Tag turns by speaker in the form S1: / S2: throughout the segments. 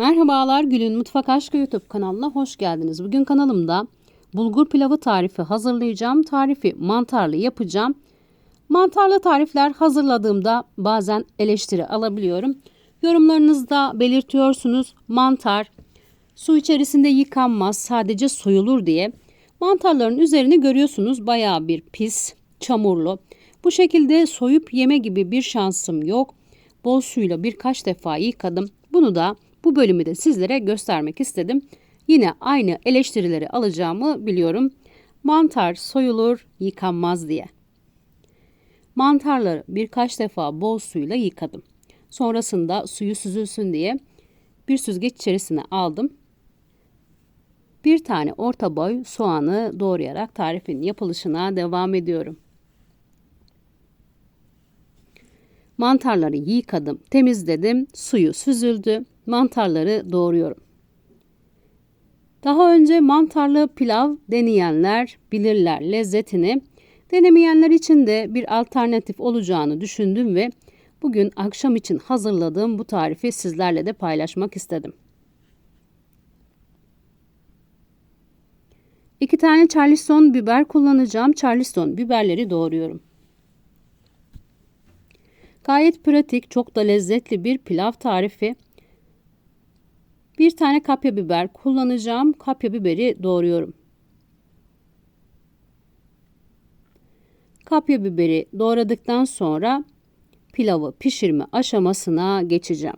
S1: Merhabalar Gül'ün Mutfak Aşkı YouTube kanalına hoş geldiniz. Bugün kanalımda bulgur pilavı tarifi hazırlayacağım. Tarifi mantarlı yapacağım. Mantarlı tarifler hazırladığımda bazen eleştiri alabiliyorum. Yorumlarınızda belirtiyorsunuz mantar su içerisinde yıkanmaz sadece soyulur diye. Mantarların üzerini görüyorsunuz baya bir pis, çamurlu. Bu şekilde soyup yeme gibi bir şansım yok. Bol suyla birkaç defa yıkadım. Bunu da bu bölümü de sizlere göstermek istedim. Yine aynı eleştirileri alacağımı biliyorum. Mantar soyulur, yıkanmaz diye. Mantarları birkaç defa bol suyla yıkadım. Sonrasında suyu süzülsün diye bir süzgeç içerisine aldım. Bir tane orta boy soğanı doğrayarak tarifin yapılışına devam ediyorum. Mantarları yıkadım, temizledim, suyu süzüldü. Mantarları doğruyorum. Daha önce mantarlı pilav deneyenler bilirler lezzetini. Denemeyenler için de bir alternatif olacağını düşündüm ve bugün akşam için hazırladığım bu tarifi sizlerle de paylaşmak istedim. İki tane charleston biber kullanacağım. Charleston biberleri doğruyorum. Gayet pratik, çok da lezzetli bir pilav tarifi. Bir tane kapya biber kullanacağım. Kapya biberi doğruyorum. Kapya biberi doğradıktan sonra pilavı pişirme aşamasına geçeceğim.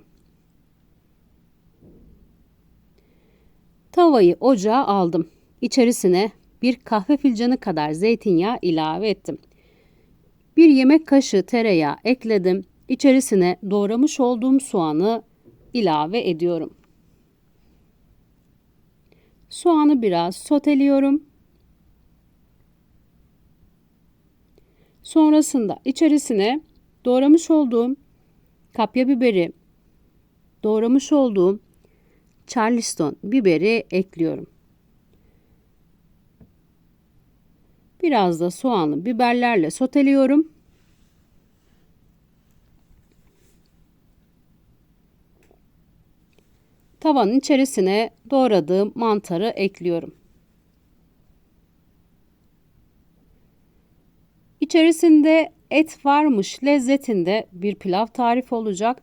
S1: Tavayı ocağa aldım. İçerisine bir kahve fincanı kadar zeytinyağı ilave ettim. Bir yemek kaşığı tereyağı ekledim. İçerisine doğramış olduğum soğanı ilave ediyorum. Soğanı biraz soteliyorum. Sonrasında içerisine doğramış olduğum kapya biberi, doğramış olduğum charleston biberi ekliyorum. Biraz da soğanlı biberlerle soteliyorum. Tavanın içerisine doğradığım mantarı ekliyorum. İçerisinde et varmış lezzetinde bir pilav tarifi olacak.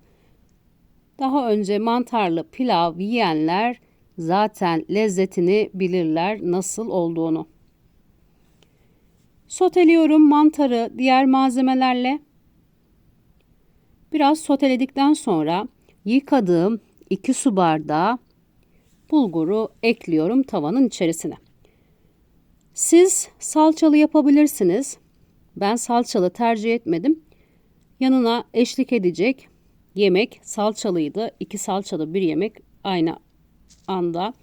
S1: Daha önce mantarlı pilav yiyenler zaten lezzetini bilirler nasıl olduğunu. Soteliyorum mantarı diğer malzemelerle. Biraz soteledikten sonra yıkadığım 2 su bardağı bulguru ekliyorum tavanın içerisine. Siz salçalı yapabilirsiniz. Ben salçalı tercih etmedim. Yanına eşlik edecek yemek salçalıydı. İki salçalı bir yemek aynı anda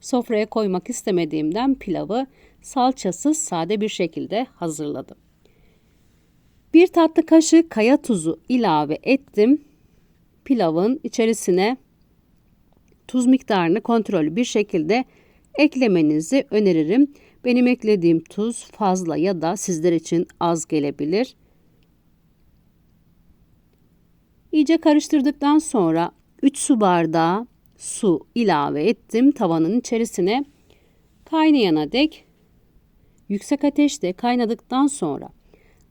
S1: sofraya koymak istemediğimden pilavı salçasız sade bir şekilde hazırladım. Bir tatlı kaşığı kaya tuzu ilave ettim. Pilavın içerisine tuz miktarını kontrollü bir şekilde eklemenizi öneririm. Benim eklediğim tuz fazla ya da sizler için az gelebilir. İyice karıştırdıktan sonra 3 su bardağı su ilave ettim tavanın içerisine. Kaynayana dek yüksek ateşte kaynadıktan sonra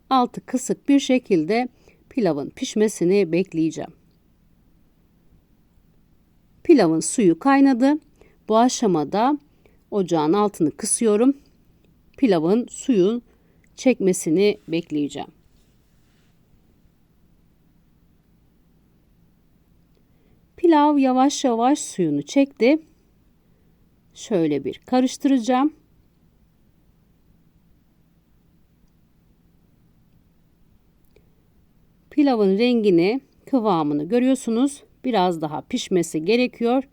S1: altı kısık bir şekilde pilavın pişmesini bekleyeceğim. Pilavın suyu kaynadı. Bu aşamada ocağın altını kısıyorum. Pilavın suyun çekmesini bekleyeceğim. Pilav yavaş yavaş suyunu çekti. Şöyle bir karıştıracağım. Pilavın rengini, kıvamını görüyorsunuz. Biraz daha pişmesi gerekiyor.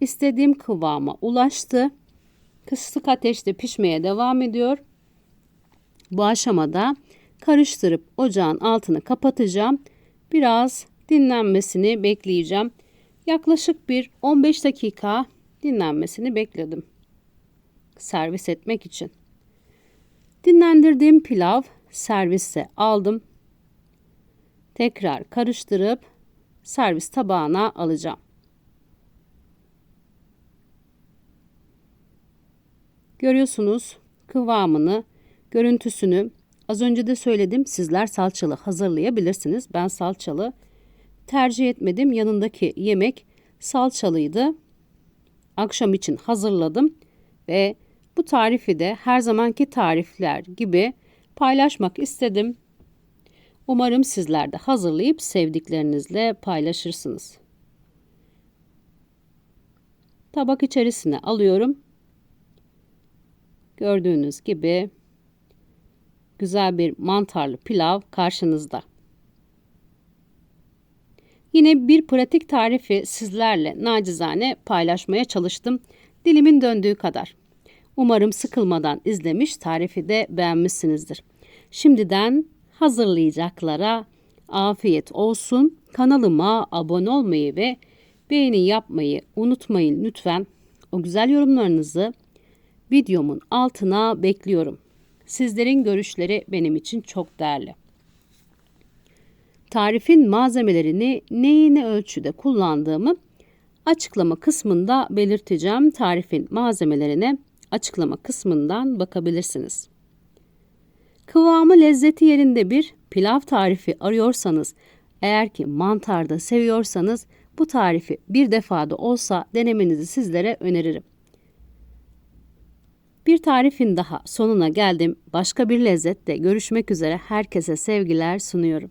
S1: İstediğim kıvama ulaştı. Kısık ateşte pişmeye devam ediyor. Bu aşamada karıştırıp ocağın altını kapatacağım. Biraz dinlenmesini bekleyeceğim. Yaklaşık bir 15 dakika dinlenmesini bekledim. Servis etmek için. Dinlendirdiğim pilav servise aldım. Tekrar karıştırıp servis tabağına alacağım. Görüyorsunuz kıvamını, görüntüsünü az önce de söyledim. Sizler salçalı hazırlayabilirsiniz. Ben salçalı tercih etmedim. Yanındaki yemek salçalıydı. Akşam için hazırladım ve bu tarifi de her zamanki tarifler gibi paylaşmak istedim. Umarım sizler de hazırlayıp sevdiklerinizle paylaşırsınız. Tabak içerisine alıyorum. Gördüğünüz gibi güzel bir mantarlı pilav karşınızda. Yine bir pratik tarifi sizlerle nacizane paylaşmaya çalıştım. Dilimin döndüğü kadar. Umarım sıkılmadan izlemiş, tarifi de beğenmişsinizdir. Şimdiden hazırlayacaklara afiyet olsun. Kanalıma abone olmayı ve beğeni yapmayı unutmayın lütfen. O güzel yorumlarınızı videomun altına bekliyorum. Sizlerin görüşleri benim için çok değerli. Tarifin malzemelerini neyi ne ölçüde kullandığımı açıklama kısmında belirteceğim. Tarifin malzemelerine açıklama kısmından bakabilirsiniz. Kıvamı lezzeti yerinde bir pilav tarifi arıyorsanız, eğer ki mantarda seviyorsanız bu tarifi bir defada olsa denemenizi sizlere öneririm. Bir tarifin daha sonuna geldim. Başka bir lezzette görüşmek üzere herkese sevgiler sunuyorum.